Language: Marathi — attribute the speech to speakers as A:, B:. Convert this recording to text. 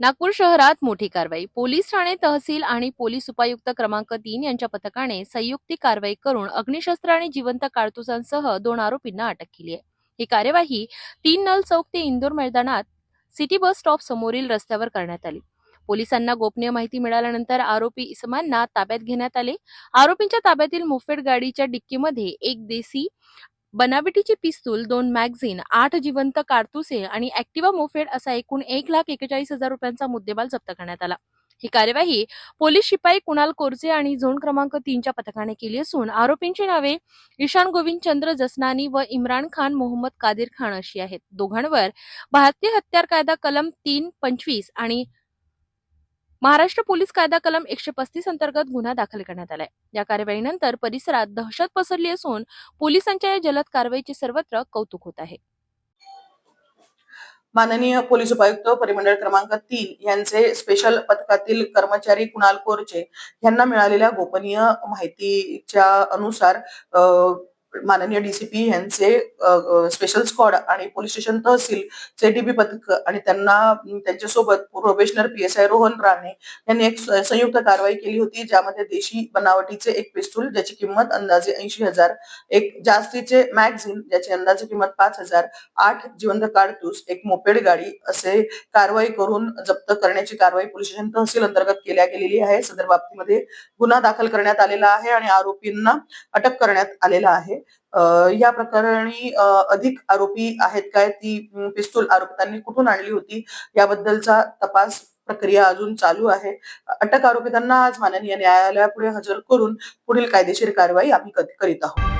A: नागपूर शहरात मोठी कारवाई. पोलीस ठाणे तहसील आणि पोलीस उपायुक्त क्रमांक तीन यांच्या पथकाने संयुक्तिक कारवाई करून अग्निशस्त्र आणि जिवंत कारतुसांसह दोन आरोपींना अटक केली आहे. ही कार्यवाही तीन नल चौक ते इंदोर मैदानात सिटी बस स्टॉप समोरील रस्त्यावर करण्यात आली. पोलिसांना गोपनीय माहिती मिळाल्यानंतर आरोपी इसमांना ताब्यात घेण्यात आले. आरोपींच्या ताब्यातील मोफेड गाडीच्या डिक्कीमध्ये एक देसी बनावटीची पिस्तूल दोन मॅगझिन आठ जिवंत कारतुसे आणि ऍक्टिवा मोफेड असा एकूण एक लाख एकेचाळीस हजार रुपयांचा मुद्देमाल जप्त करण्यात आला. ही कार्यवाही पोलीस शिपाई कुणाल कोरचे आणि झोन क्रमांक तीनच्या पथकाने केली असून आरोपींची नावे ईशान गोविंद चंद्र जसनानी व इम्रान खान मोहम्मद कादिर खान अशी आहेत. दोघांवर भारतीय हत्यार कायदा कलम तीन पंचवीस आणि महाराष्ट्र पोलीस कायदा कलम एकशे पस्तीस अंतर्गत गुन्हा दाखल करण्यात आलाय. या कारवाईनंतर परिसरात दहशत पसरली असून पोलिसांच्या या जलद कारवाईचे सर्वत्र कौतुक होत आहे.
B: माननीय पोलीस उपायुक्त परिमंडळ क्रमांक तीन यांचे स्पेशल पथकातील कर्मचारी कुणाल कोरचे यांना मिळालेल्या गोपनीय माहितीच्या अनुसार अं माननीय डीसीपी यांचे स्पेशल स्क्वॉड आणि पोलीस स्टेशन तहसील चे डीबी पथक आणि त्यांना त्यांच्यासोबत probationer P S I Rohan Rane यांनी एक संयुक्त कारवाई केली होती ज्यामध्ये देशी बनावटीचे एक पिस्तूल ज्याची किंमत अंदाजे ऐंशी हजार एक जास्तीचे मॅगझिन ज्याची अंदाजे किंमत पाच हजार आठ जिवंत कारतूस एक मोपेड गाडी असे कारवाई करून जप्त करण्याची कारवाई पोलीस स्टेशन तहसील अंतर्गत केल्या गेलेली आहे. सदर बाबतीमध्ये गुन्हा दाखल करण्यात आलेला आहे आणि आरोपींना अटक करण्यात आलेला आहे. या प्रकरणी अधिक आरोपी आहेत काय? ती पिस्तूल आरोपितांनी कुठून आणली होती? याबद्दलचा तपास प्रक्रिया अजून चालू आहे. अटक आरोपितांना आज माननीय न्यायालयापुढे हजर करून पुढील कायदेशीर कारवाई आम्ही करीत आहोत?